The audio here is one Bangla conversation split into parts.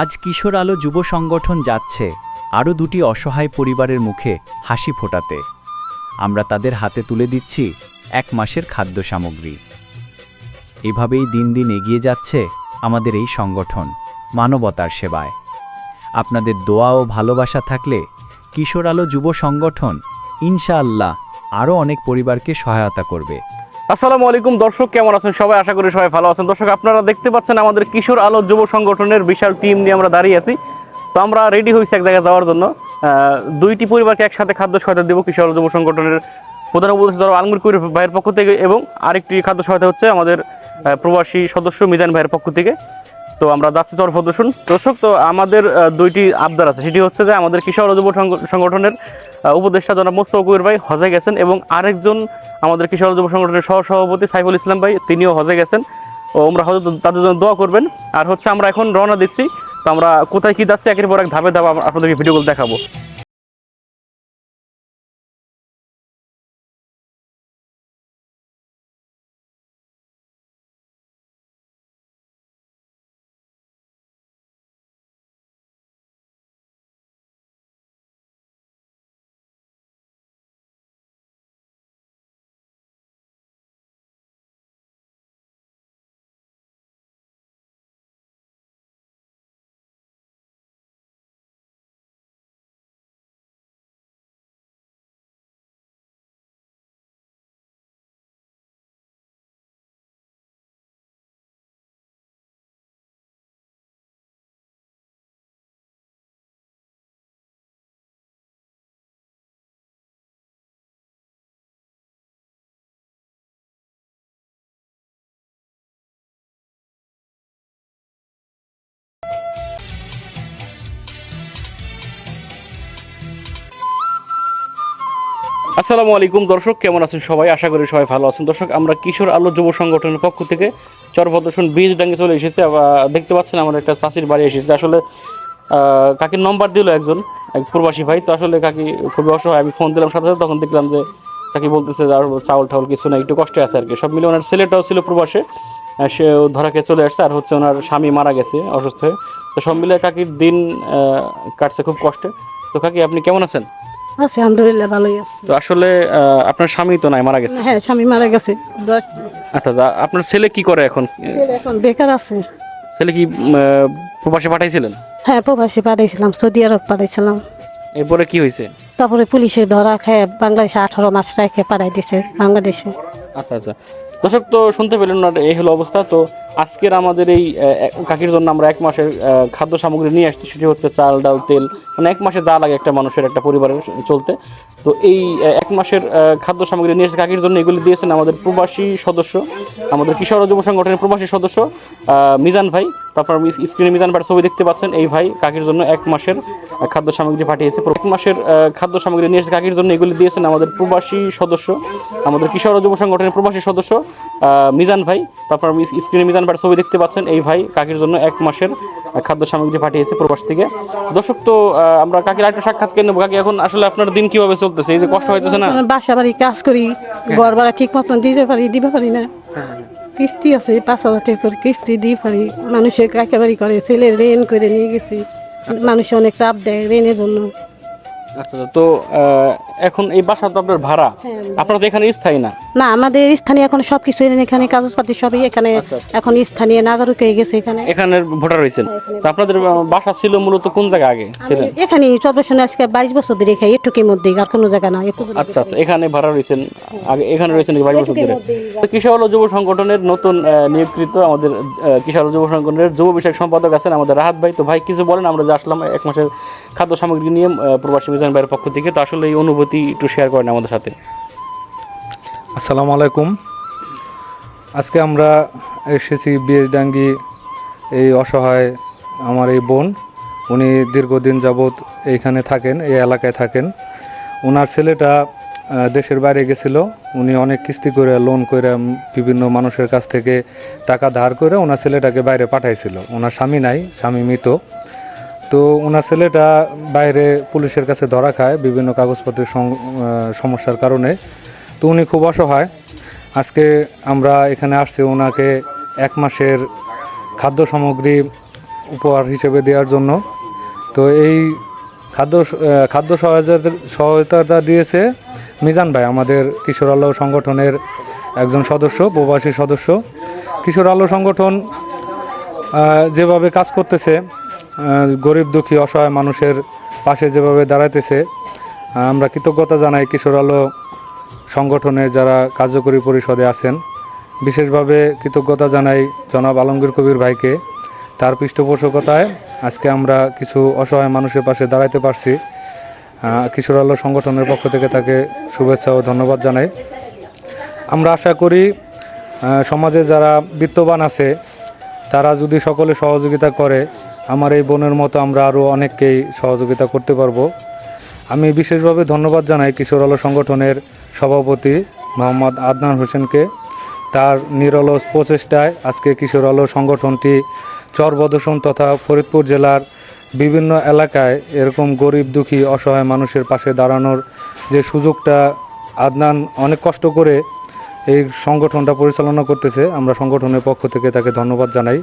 আজ কিশোর আলো যুব সংগঠন যাচ্ছে আরও দুটি অসহায় পরিবারের মুখে হাসি ফোটাতে। আমরা তাদের হাতে তুলে দিচ্ছি এক মাসের খাদ্য সামগ্রী। এভাবেই দিন দিন এগিয়ে যাচ্ছে আমাদের এই সংগঠন মানবতার সেবায়। আপনাদের দোয়া ও ভালোবাসা থাকলে কিশোর আলো যুব সংগঠন ইনশাআল্লাহ আরও অনেক পরিবারকে সহায়তা করবে। আসসালামু আলাইকুম, দর্শক কেমন আছেন? সবাই আশা করি সবাই ভালো আছেন। দর্শক, আপনারা দেখতে পাচ্ছেন আমাদের কিশোর আলো যুব সংগঠনের বিশাল টিম নিয়ে আমরা দাঁড়িয়ে আছি। তো আমরা রেডি হয়েছি এক জায়গায় যাওয়ার জন্য। দুইটি পরিবারকে একসাথে খাদ্য সহায়তা দেবো কিশোর আলো যুব সংগঠনের প্রধান উপদেষ্টা ধরো আলমুর কবির ভাইয়ের পক্ষ থেকে এবং আরেকটি খাদ্য সহায়তা হচ্ছে আমাদের প্রবাসী সদস্য মিজান ভাইয়ের পক্ষ থেকে। তো আমরা যাচ্ছি চর প্রদর্শন। দর্শক, তো আমাদের দুইটি আবদার আছে। সেটি হচ্ছে যে আমাদের কৃষক যুব সংগঠনের উপদেষ্টা জনাব মোস্তফা কবির ভাই হজে গেছেন এবং আরেকজন আমাদের কৃষক যুব সংগঠনের সহসভাপতি সাইফুল ইসলাম ভাই, তিনিও হজে গেছেন। ও, আমরা হয়তো তাদের জন্য দোয়া করবেন। আর হচ্ছে আমরা এখন রওনা দিচ্ছি। তো আমরা কোথায় কী যাচ্ছি, একের পর এক ধাপে ধাপে আপনাদেরকে ভিডিওগুলো দেখাবো। আসসালামু আলাইকুম দর্শক, কেমন আছেন সবাই? আশা করি সবাই ভালো আছেন। দর্শক, আমরা কিশোর আলো যুব সংগঠনের পক্ষ থেকে চরভদ্রসন বীজ ডাঙ্গে চলে এসেছে। দেখতে পাচ্ছেন আমার একটা চাষির বাড়ি এসেছে। আসলে কাকির নম্বর দিল একজন, এক প্রবাসী ভাই। তো আসলে কাকি খুবই অসহায়। আমি ফোন দিলাম সাথে সাথে, তখন দেখলাম যে কাকি বলতেছে আর চাউল টাউল কিছু না একটু কষ্টে আছে আর কি সব মিলে ওনার ছেলেটাও ছিল প্রবাসে সে ধরাকে চলে আসছে। আর হচ্ছে ওনার স্বামী মারা গেছে, অসুস্থ হয়ে। তো সব মিলে কাকির দিন কাটছে খুব কষ্টে। তো কাকি, আপনি কেমন আছেন? আছে আলহামদুলিল্লাহ ভালোই আছে। তো আসলে আপনার স্বামী তো নাই মারা গেছে? হ্যাঁ স্বামী মারা গেছে দশ আচ্ছা আপনার ছেলে কি করে এখন? এখন বেকার আছে। ছেলে কি প্রবাসে পাঠাইছিলেন? হ্যাঁ প্রবাসী পাঠাইছিলাম সৌদি আরব পাঠাইছিলাম। এরপরে কি হয়েছে? তারপরে পুলিশে ধরা খেয়ে বাংলাদেশে আঠারো মাস রেখে পাঠাই দিছে বাংলাদেশে। আচ্ছা আচ্ছা। দর্শক, তো শুনতে পেলেন না, এই হলো অবস্থা। তো আজকের আমাদের এই কাকির জন্য আমরা এক মাসের খাদ্য সামগ্রী নিয়ে আসছি। সেটি হচ্ছে চাল, ডাল, তেল মানে এক মাসে যা লাগে একটা মানুষের, একটা পরিবারের চলতে। তো এই এক মাসের খাদ্য সামগ্রী নিয়ে এসে কাকির জন্য এগুলি দিয়েছেন আমাদের প্রবাসী সদস্য, আমাদের কিশোর যুব সংগঠনের প্রবাসী সদস্য মিজান ভাই। তারপর স্ক্রিনে মিজান ভাইয়ের ছবি দেখতে পাচ্ছেন, এই ভাই কাকির জন্য এক মাসের খাদ্য সামগ্রী পাঠিয়েছে। এক মাসের খাদ্য সামগ্রী নিয়ে এসে কাকির জন্য এগুলি দিয়েছেন আমাদের প্রবাসী সদস্য, আমাদের কিশোর যুব সংগঠনের প্রবাসী সদস্য মিজান ভাই তারপর স্ক্রিনে মিজান ভাইয়ের ছবি দেখতে পাচ্ছেন এই ভাই কাকির জন্য এক মাসের খাদ্য সামগ্রী পাঠিয়েছে প্রবাস থেকে। দর্শক তো আমরা কাকির একটা সাক্ষাৎ কেন কাকি এখন আসলে আপনার দিন কীভাবে চলতেছে? এই যে কষ্ট হইতেছে না? বাসা বাড়ি কাজ করি ঘর ভাড়া ঠিক মতন দিতে পারি দিতে পারি না। কিস্তি আছে পাঁচ হাজার টাকা করে কিস্তি দিয়ে পারি। মানুষের একেবারে করে? ছেলে রেন করে নিয়ে গেছি। মানুষ অনেক চাপ দেয় রেনের জন্য। আচ্ছা তো এখন এই বাসা তো আপনার ভাড়া। হ্যাঁ। আপনার তো এখানে স্থায়ী না? না আমাদের স্থানীয় এখন সব কিছু এখানে কাগজপাতি সবই এখানে আচ্ছা, এখন স্থানীয় নাগরিক হয়ে গেছে এখানে। এখানে ভোটার হয়েছেন। তো আপনাদের বাসা ছিল মূলত কোন জায়গা আগে? ছিলেন? এখানে চব্বিশ আজকে বাইশ বছর ধরে খাই এটুকুর মধ্যে আর কোনো জায়গা না আচ্ছা আচ্ছা এখানে ভাড়া রয়েছেন আগে এখানে রয়েছেন বাইশ বছর ধরে? কিশোর যুব সংগঠনের নতুন নিয়োগকৃত আমাদের কিশোর যুব সংগঠনের যুব বিষয়ক সম্পাদক আছেন আমাদের রাহাত ভাই। তো ভাই কিছু বলেন আমরা যে আসলাম এক মাসের খাদ্য সামগ্রী নিয়ে প্রবাসী মিজান ভাইয়ের পক্ষ থেকে। তো আসলে এই অনুভূতি একটু শেয়ার করেন আমাদের সাথে। আসসালামু আলাইকুম। আজকে আমরা এসেছি বিএসডাঙ্গি এই অসহায় আমার এই বোন। উনি দীর্ঘদিন যাবৎ এইখানে থাকেন, এই এলাকায় থাকেন। ওনার ছেলেটা দেশের বাইরে গেছিল। উনি অনেক কিস্তি করে লোন করে বিভিন্ন মানুষের কাছ থেকে টাকা ধার করে ওনার ছেলেটাকে বাইরে পাঠাইছিল। ওনার স্বামী নাই, স্বামী মৃত। তো ওনার ছেলেটা বাইরে পুলিশের কাছে ধরা খায় বিভিন্ন কাগজপত্রের সমস্যার কারণে। তো উনি খুব অসহায়। আজকে আমরা এখানে আসছি ওনাকে এক মাসের খাদ্য সামগ্রী উপহার হিসেবে দেওয়ার জন্য। তো এই খাদ্য খাদ্য সহায়তা সহায়তাটা দিয়েছে মিজান ভাই, আমাদের কিশোর আলো সংগঠনের একজন সদস্য, প্রবাসী সদস্য। কিশোর আলো সংগঠন যেভাবে কাজ করতেছে গরিব দুঃখী অসহায় মানুষের পাশে যেভাবে দাঁড়াইতেছে আমরা কৃতজ্ঞতা জানাই কিশোর আলো সংগঠনে যারা কার্যকরী পরিষদে আছেন। বিশেষভাবে কৃতজ্ঞতা জানাই জনাব আলমগীর কবির ভাইকে। তার পৃষ্ঠপোষকতায় আজকে আমরা কিছু অসহায় মানুষের পাশে দাঁড়াইতে পারছি। কিশোর আলো সংগঠনের পক্ষ থেকে তাকে শুভেচ্ছা ও ধন্যবাদ জানাই। আমরা আশা করি সমাজে যারা বিত্তবান আছে, তারা যদি সকলে সহযোগিতা করে আমার এই বোনের মতো আমরা আরও অনেককেই সহযোগিতা করতে পারব। আমি বিশেষভাবে ধন্যবাদ জানাই কিশোর আলো সংগঠনের সভাপতি মোহাম্মদ আদনান হোসেনকে। তার নিরলস প্রচেষ্টায় আজকে কিশোর আলো সংগঠনটি চরবদর্শন তথা ফরিদপুর জেলার বিভিন্ন এলাকায় এরকম গরিব দুঃখী অসহায় মানুষের পাশে দাঁড়ানোর যে সুযোগটা আদনান অনেক কষ্ট করে এই সংগঠনটা পরিচালনা করতেছে, আমরা সংগঠনের পক্ষ থেকে তাকে ধন্যবাদ জানাই।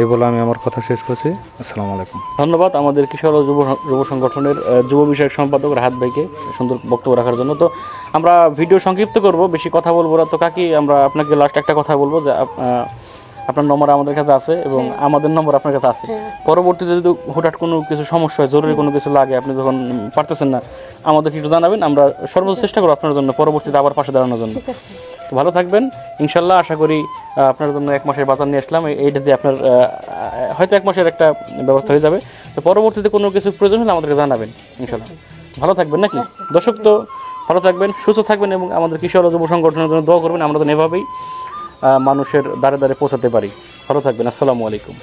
এই বলে আমি আমার কথা শেষ করছি। আসসালামু আলাইকুম। ধন্যবাদ আমাদের কিশোর যুব যুব সংগঠনের যুব বিষয়ক সম্পাদক রাহাত ভাইকে সুন্দর বক্তব্য রাখার জন্য। তো আমরা ভিডিও সংক্ষিপ্ত করব, বেশি কথা বলব না। তো কাকি, আমরা আপনাকে লাস্ট একটা কথা বলব যে আপনার নম্বর আমাদের কাছে আছে এবং আমাদের নম্বর আপনার কাছে আছে। পরবর্তীতে যদি হুটহাট কোনো কিছু সমস্যা হয় জরুরি কোনো কিছু লাগে আপনি যখন পারতেছেন না আমাদেরকে একটু জানাবেন আমরা সর্বোচ্চ চেষ্টা করব আপনার জন্য পরবর্তীতে আবার পাশে দাঁড়ানোর জন্য। তো ভালো থাকবেন। ইনশাল্লাহ আশা করি আপনার জন্য এক মাসের বাজার নিয়ে আসলাম। এইটা দিয়ে আপনার হয়তো এক মাসের একটা ব্যবস্থা হয়ে যাবে। তো পরবর্তীতে কোনো কিছু প্রয়োজন হলে আমাদেরকে জানাবেন ইনশাল্লাহ। ভালো থাকবেন নাকি? দর্শক তো ভালো থাকবেন সুস্থ থাকবেন এবং আমাদের কিশোর যুব সংগঠনের জন্য দোয়া করবেন। আমরা যেন এভাবেই মানুষের দ্বারে দ্বারে পৌঁছাতে পারি। ভালো থাকবেন আসসালামু আলাইকুম।